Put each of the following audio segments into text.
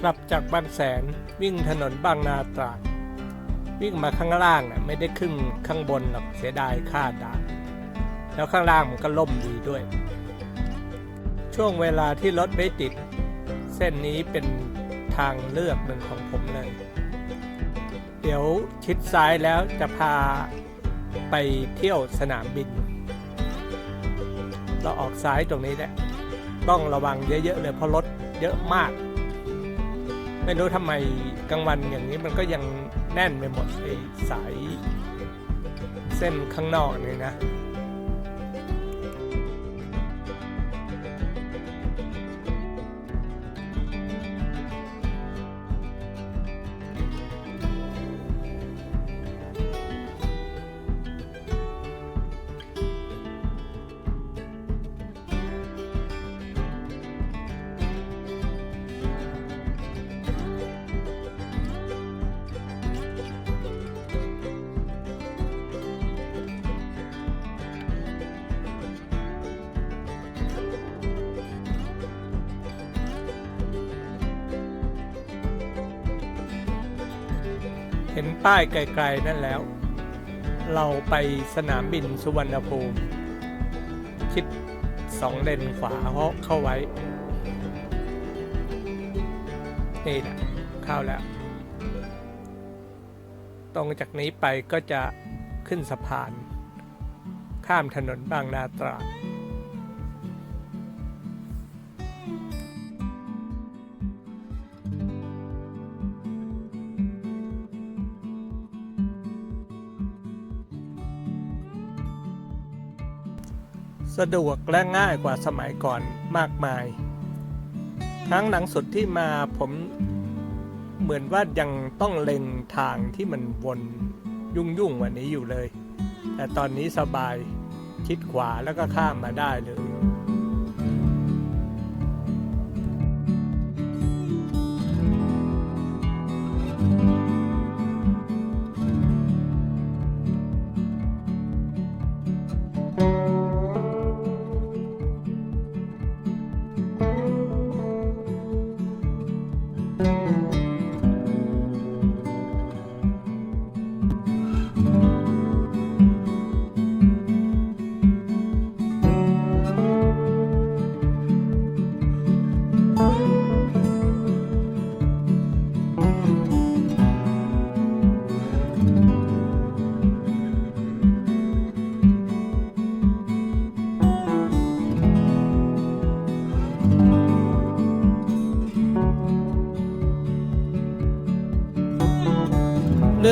กลับจากบางแสนวิ่งถนนบางนาตราดวิ่งมาข้างล่างน่ะไม่ได้ขึ้นข้างบนหรอกเสียดายค่าด่านแล้วข้างล่างมันก็ล่มดีด้วย ช่วงเวลาที่รถไม่ติด เส้นนี้เป็นทางเลือกหนึ่งของผมเลย เดี๋ยวชิดซ้ายแล้วจะพาไปเที่ยวสนามบิน เราออกซ้ายตรงนี้แหละต้องระวังเยอะๆเลยเพราะรถเยอะมาก ไม่รู้ทำไมกลางวันอย่างนี้มันก็ยังแน่นไปหมดไอ้สายเส้นข้างนอกนี่นะ ห็นป้ายไกลๆนั่นแล้ว เราไปสนามบินสุวรรณภูมิ คิดสองเลนขวาเพราะเข้าไว้ นี่แหละเข้าแล้ว ตรงจากนี้ไปก็จะขึ้นสะพาน ข้ามถนนบางนาตราด สะดวกและง่ายกว่าสมัยก่อนมากมาย ครั้งหลังสุดที่มาผมเหมือนว่ายังต้องเล็งทางที่มันวนยุ่งยุ่งๆวันนี้อยู่เลย แต่ตอนนี้สบายชิดขวาแล้วก็ข้ามมาได้เลย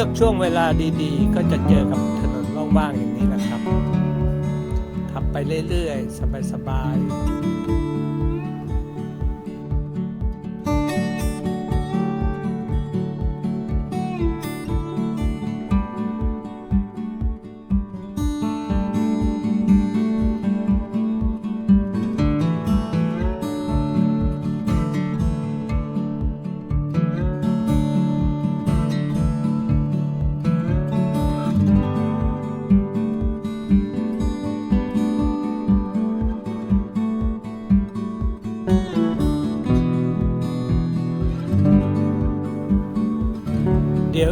ลือกช่วงเวลาดีๆ ก็จะเจอกับถนนว่างๆอย่างนี้แหละครับขับไปเรื่อยๆ สบายๆ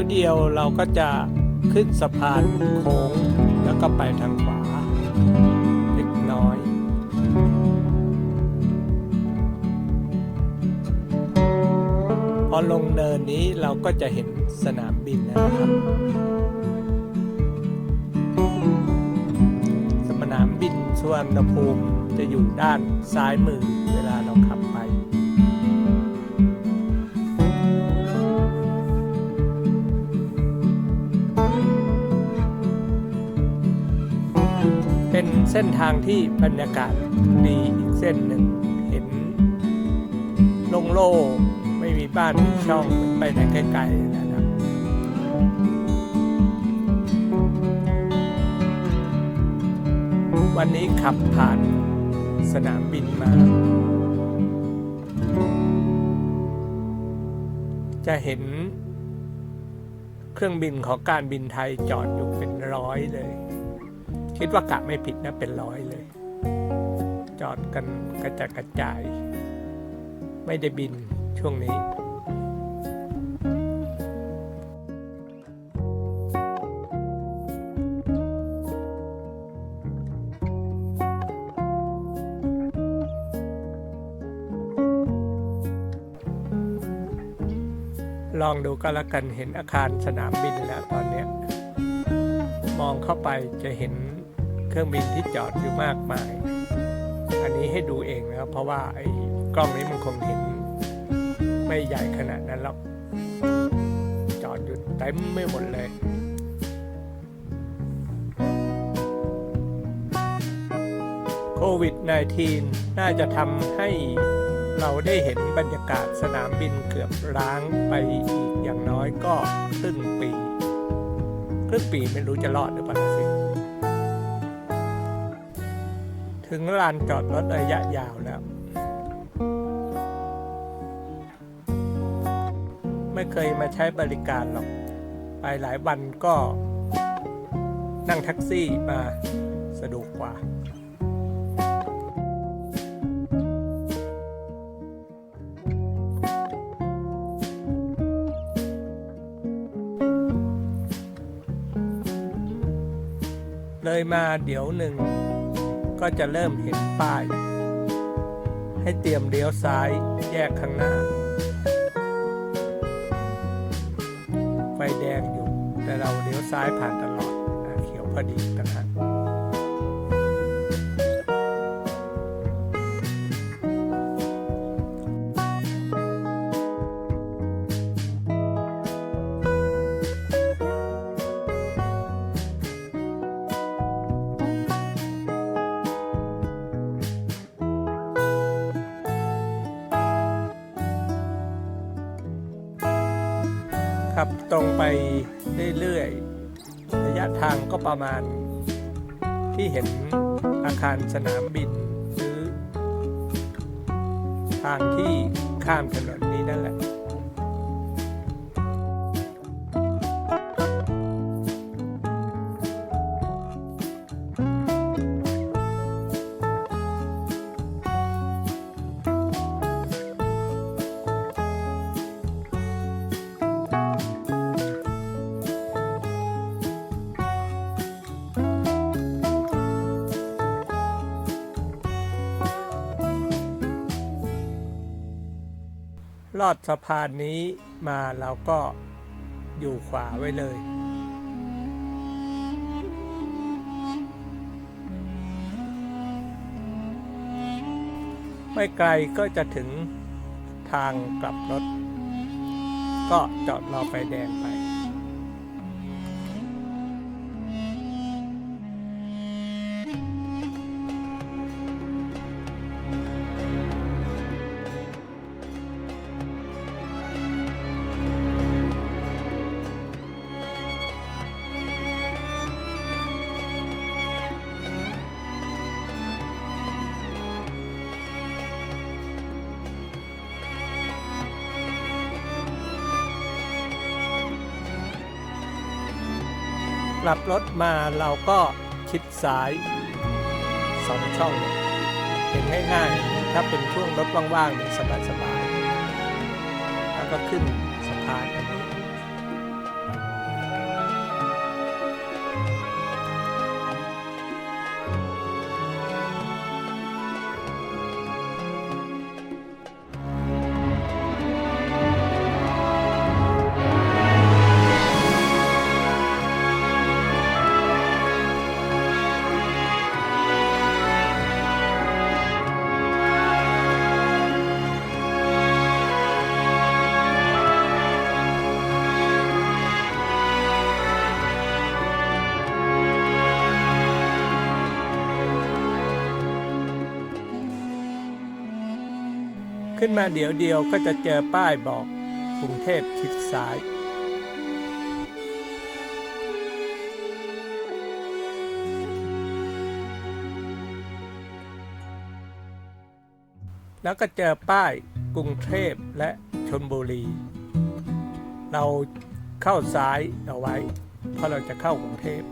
เดียวเดียวเราก็จะขึ้นสะพานโค้งแล้วก็ไปทางขวาเล็กน้อย พอลงเนินนี้เราก็จะเห็นสนามบินแล้วนะครับ สนามบินสุวรรณภูมิจะอยู่ด้านซ้ายมือ เป็นเส้นทางที่บรรยากาศดีอีกเส้นหนึ่งเห็นโล่งๆไม่มีบ้านมีช่องไปไหนไกลๆนะครับ วันนี้ขับผ่านสนามบินมา จะเห็นเครื่องบินของการบินไทยจอดอยู่เป็นร้อยเลย คิดว่ากะไม่ผิดนะเป็นร้อยเลย จอดกันกระจายกระจาย ไม่ได้บินช่วงนี้ลองดูก็แล้วกันเห็นอาคารสนามบินแล้วตอนนี้ มองเข้าไปจะเห็น เครื่องบินที่จอดอยู่มากมาย อันนี้ให้ดูเองนะครับ เพราะว่าไอ้กล้องนี้มันคงเห็นไม่ใหญ่ขนาดนั้นหรอก จอดอยู่เต็มไม่หมดเลยโควิด -19 น่าจะทำให้เราได้เห็นบรรยากาศสนามบินเกือบร้างไปอีกอย่างน้อยก็ครึ่งปี ครึ่งปีไม่รู้จะรอดหรือเปล่า ถึงลานจอดรถระยะยาวแล้ว ไม่เคยมาใช้บริการหรอก ไปหลายวันก็นั่งแท็กซี่มาสะดวกกว่าเลยมาเดี๋ยวหนึ่ง ก็จะเริ่มเห็นป้าย ให้เตรียมเลี้ยวซ้ายแยกข้างหน้า ไฟแดงอยู่แต่เราเลี้ยวซ้ายผ่านตลอดเขียวพอดี ตรงไปเรื่อยๆ ระยะทางก็ประมาณ ที่เห็นอาคารสนามบินหรือ ทางที่ข้ามถนนนี้นั่นแหละ ลอดสะพานนี้มาเราก็อยู่ขวาไว้เลย ไม่ไกลก็จะถึงทางกลับรถ ก็จอดรอไฟแดงไป ลับรถมาเราก็ชิดซ้ายสองช่อง เห็นง่ายๆ ถ้าเป็นช่วงรถว่างๆเนี่ยสบายๆแล้วก็ขึ้นสะพาน ขึ้นมาเดี๋ยวเดียวก็จะเจอป้ายบอกกรุงเทพชิดซ้าย แล้วก็เจอป้ายกรุงเทพและชนบุรี เราเข้าซ้ายเอาไว้เพราะเราจะเข้ากรุงเทพ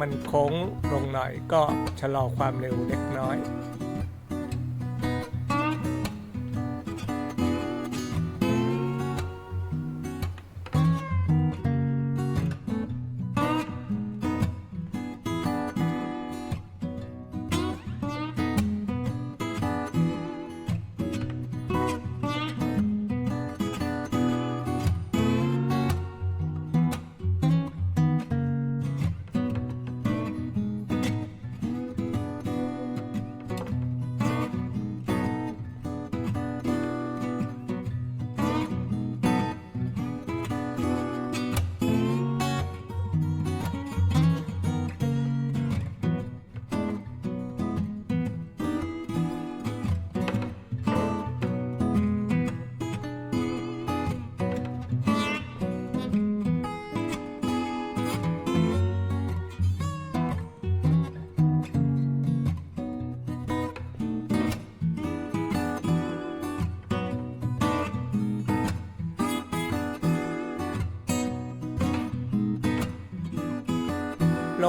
มันโค้งลงหน่อยก็ชะลอความเร็วเล็กน้อย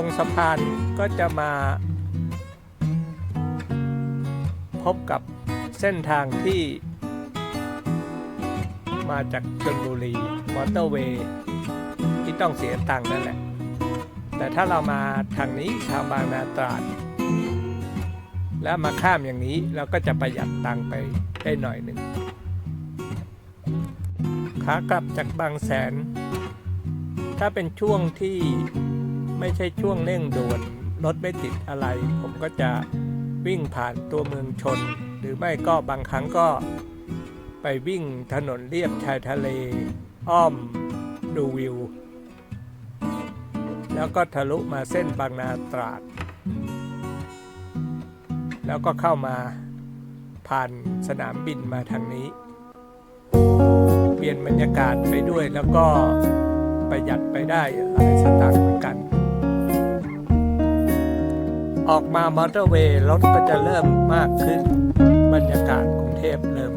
งสะพานก็จะมา พบกับเส้นทางที่ มาจากชนบุรี มอเตอร์เวย์ที่ต้องเสียตังค์นั่นแหละ แต่ถ้าเรามาทางนี้ทางบางนาตราด แล้วมาข้ามอย่างนี้เราก็จะประหยัดตังค์ไปได้หน่อยหนึ่งขากลับจากบางแสน ถ้าเป็นช่วงที่ ไม่ใช่ช่วงเร่งด่วนรถไม่ติดอะไร ผมก็จะวิ่งผ่านตัวเมืองชน หรือไม่ก็บางครั้งก็ไปวิ่งถนนเลียบชายทะเล อ้อมดูวิว แล้วก็ทะลุมาเส้นบางนาตราด แล้วก็เข้ามาผ่านสนามบินมาทางนี้ เปลี่ยนบรรยากาศไปด้วยแล้วก็ประหยัดไปได้หลายสตางค์เหมือนกัน ออกมามอเตอร์เวย์รถก็จะเริ่มมากขึ้น บรรยากาศกรุงเทพเริ่ม